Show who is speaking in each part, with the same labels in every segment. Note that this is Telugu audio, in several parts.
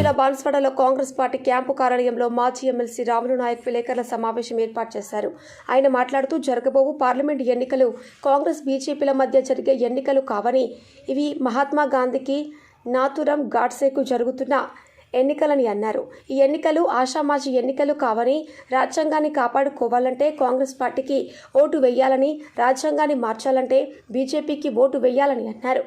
Speaker 1: జిల్లా బాన్స్వాడలో కాంగ్రెస్ పార్టీ క్యాంపు కార్యాలయంలో మాజీ ఎమ్మెల్సీ రాములు నాయక్ విలేకరుల సమావేశం ఏర్పాటు చేశారు. ఆయన మాట్లాడుతూ జరగబోవు పార్లమెంట్ ఎన్నికలు కాంగ్రెస్ బీజేపీల మధ్య జరిగే ఎన్నికలు కావని ఇవి మహాత్మా గాంధీకి నాతురం గాడ్సేకు జరుగుతున్న ఎన్నికలని అన్నారు. ఈ ఎన్నికలు ఆషామాజీ ఎన్నికలు కావని రాజ్యాంగాన్ని కాపాడుకోవాలంటే కాంగ్రెస్ పార్టీకి ఓటు వేయాలని రాజ్యాంగాన్ని మార్చాలంటే బీజేపీకి ఓటు వేయాలని అన్నారు.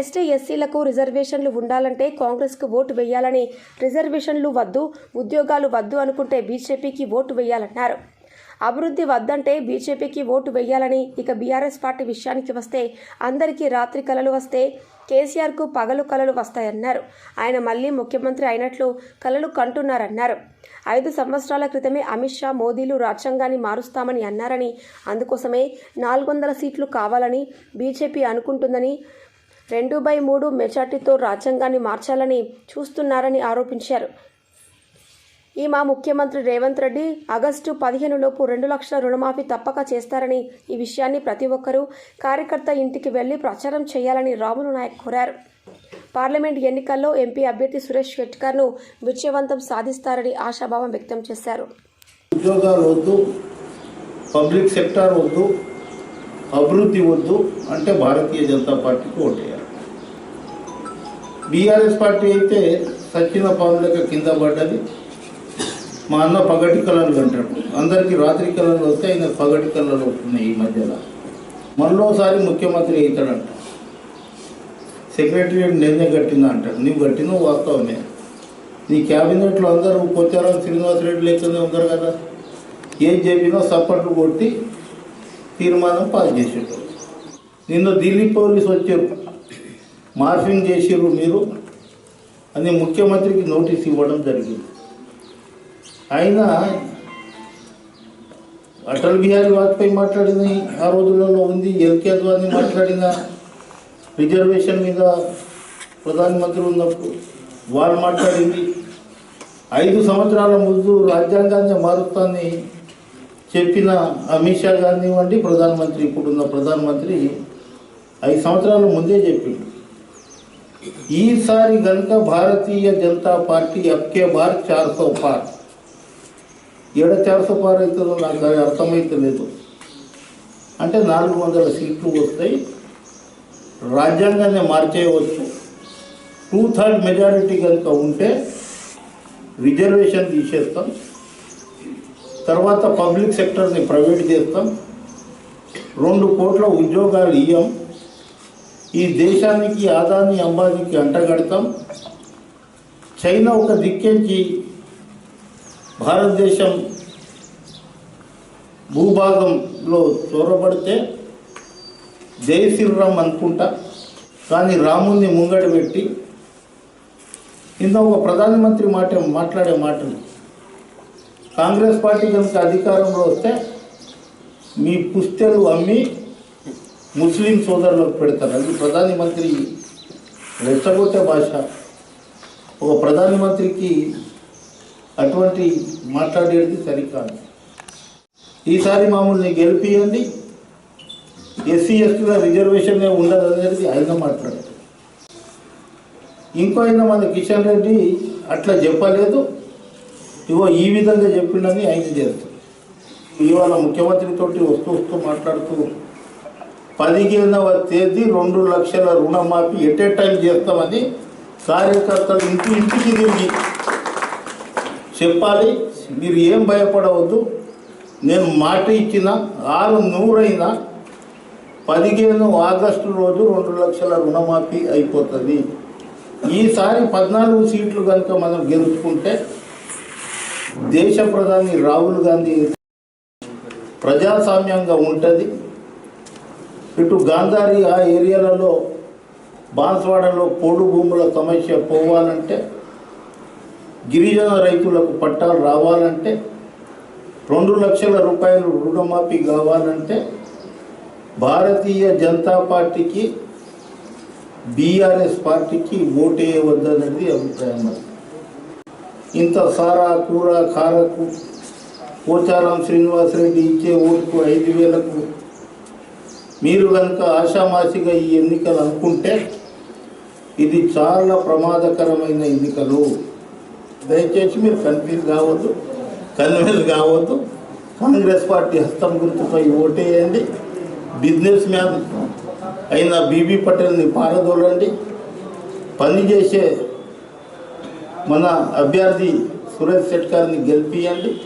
Speaker 1: ఎస్టీ ఎస్సీలకు రిజర్వేషన్లు ఉండాలంటే కాంగ్రెస్కు ఓటు వేయాలని రిజర్వేషన్లు వద్దు ఉద్యోగాలు వద్దు అనుకుంటే బీజేపీకి ఓటు వేయాలన్నారు. అభివృద్ధి వద్దంటే బీజేపీకి ఓటు వేయాలని ఇక బీఆర్ఎస్ పార్టీ విషయానికి వస్తే అందరికీ రాత్రి కలలు వస్తే కేసీఆర్కు పగలు కలలు వస్తాయన్నారు. ఆయన మళ్ళీ ముఖ్యమంత్రి అయినట్లు కలలు కంటున్నారన్నారు. ఐదు సంవత్సరాల క్రితమే అమిత్ షా మోదీలు రాజ్యాంగాన్ని మారుస్తామని అన్నారని అందుకోసమే నాలుగు వందల సీట్లు కావాలని బీజేపీ అనుకుంటుందని రెండు బై మూడు మెజార్టీతో రాజ్యాంగాన్ని మార్చాలని చూస్తున్నారని ఆరోపించారు. ఈ మా ముఖ్యమంత్రి రేవంత్ రెడ్డి ఆగస్టు పదిహేనులోపు రెండు లక్షల రుణమాఫీ తప్పక చేస్తారని ఈ విషయాన్ని ప్రతి ఒక్కరూ కార్యకర్త ఇంటికి వెళ్ళి ప్రచారం చేయాలని రాములు నాయక్ కోరారు. పార్లమెంట్ ఎన్నికల్లో ఎంపీ అభ్యర్థి సురేష్ షెట్కర్ను విజయవంతం సాధిస్తారని ఆశాభావం వ్యక్తం చేశారు.
Speaker 2: ఉద్యోగాలు వద్దు పబ్లిక్ సెక్టార్ వద్దు అభివృద్ధి వద్దు అంటే భారతీయ జనతా పార్టీకి ఓటేయాలి. బీఆర్ఎస్ పార్టీ అయితే సచిన పాములకు కింద పడ్డది మా అన్న పగటి కళలు అంటాడు. అందరికీ రాత్రి కళలు వస్తే ఆయన పగటి కళలు వస్తున్నాయి ఈ మధ్యలో. మరోసారి ముఖ్యమంత్రి అవుతాడంట. సెక్రటరీ నేనే కట్టిందా అంటాడు. నువ్వు కట్టినవు వాస్తవమే. నీ క్యాబినెట్లో అందరూ పోచారం శ్రీనివాసరెడ్డి లేకుండా ఉన్నారు కదా. ఏం చెప్పినా సపోర్ట్ కొట్టి తీర్మానం పాస్ చేసేటోళ్ళు నిన్న ఢిల్లీ పోలీసు వచ్చారు మార్ఫింగ్ చేసిర్రు మీరు అని ముఖ్యమంత్రికి నోటీస్ ఇవ్వడం జరిగింది. అయినా అటల్ బిహారీ వాజ్పేయి మాట్లాడింది ఆ రోజులలో ఉంది ఎల్కే అద్వానీ మాట్లాడిన రిజర్వేషన్ మీద ప్రధానమంత్రి ఉన్నప్పుడు వాళ్ళు మాట్లాడింది. ఐదు సంవత్సరాల ముందు రాజ్యాంగాన్ని మారుస్తానని చెప్పిన అమిత్ షా కానివ్వండి ప్రధానమంత్రి ఇప్పుడున్న ప్రధానమంత్రి ఐదు సంవత్సరాల ముందే చెప్పిండు. ఈసారి కనుక భారతీయ జనతా పార్టీ అబ్కే బార్ చార్ సో పార్ ఏడ చార్ నాకు అది అర్థమైతలేదు అంటే నాలుగు వందల సీట్లు వస్తాయి. రాజ్యాంగాన్ని మార్చేయవచ్చు. టూ థర్డ్ మెజారిటీ కనుక ఉంటే రిజర్వేషన్ తీసేస్తాం. తర్వాత పబ్లిక్ సెక్టర్ని ప్రైవేట్ చేస్తాం. రెండు కోట్ల ఉద్యోగాలు ఇయ్యం. ఈ దేశానికి ఆదాని అంబానీకి అంటగడతాం. చైనా ఒక దిక్కించి భారతదేశం భూభాగంలో చొరబడితే జై శ్రీరామ్ అనుకుంటా. కానీ రాముణ్ణి ముంగట పెట్టి ఇంత ఒక ప్రధానమంత్రి మాట మాట్లాడే మాటలు. కాంగ్రెస్ పార్టీ కనుక అధికారంలో వస్తే మీ పుస్తెలు అమ్మి ముస్లిం సోదరులకు పెడతారు. అది ప్రధానమంత్రి రెచ్చగొట్టే భాష. ఒక ప్రధానమంత్రికి అటువంటి మాట్లాడేది సరికాదు. ఈసారి మామూలు గెలిపియండి. ఎస్సీ ఎస్టీల రిజర్వేషన్ ఉండదు అనేది ఆయన మాట్లాడారు. ఇంకో ఆయన మన కిషన్ రెడ్డి అట్లా చెప్పలేదు. ఇవో ఈ విధంగా చెప్పిండని ఆయన చేస్తారు. ఇవాళ ముఖ్యమంత్రితోటి వస్తూ వస్తూ మాట్లాడుతూ పదిహేనవ తేదీ రెండు లక్షల రుణమాఫీ ఎట్ ఏ టైం చేస్తామని కార్యకర్తలు ఇంటి ఇంటికి తిరిగి చెప్పాలి. మీరు ఏం భయపడవద్దు. నేను మాట ఇచ్చిన ఆరు నూరైనా పదిహేను ఆగస్టు రోజు రెండు లక్షల రుణమాఫీ అయిపోతుంది. ఈసారి పద్నాలుగు సీట్లు కనుక మనం గెలుచుకుంటే దేశ ప్రధాని రాహుల్ గాంధీ ప్రజాస్వామ్యంగా ఉంటుంది. ఇటు గాంధారి ఆ ఏరియాలలో బాన్స్వాడలో పోడు భూముల సమస్య పోవాలంటే గిరిజన రైతులకు పట్టాలు రావాలంటే రెండు లక్షల రూపాయలు రుణమాఫీ కావాలంటే భారతీయ జనతా పార్టీకి బీఆర్ఎస్ పార్టీకి ఓటేయవద్దనేది అభిప్రాయం మరి ఇంత సారా కూర కారకు పోచారాం శ్రీనివాసరెడ్డి ఇచ్చే ఓటుకు ఐదు వేలకు మీరు కనుక ఆషామాషిగా ఈ ఎన్నికలు అనుకుంటే ఇది చాలా ప్రమాదకరమైన ఎన్నికలు. దయచేసి మీరు కన్ఫ్యూజ్ కావద్దు కన్విన్స్ కావద్దు. కాంగ్రెస్ పార్టీ హస్తం గుర్తుపై ఓటేయండి. బిజినెస్ మ్యాన్ అయిన బీబీ పటేల్ని పారదోలండి. పనిచేసే మన అభ్యర్థి సురేష్ శెట్కర్ని గెలిపియండి.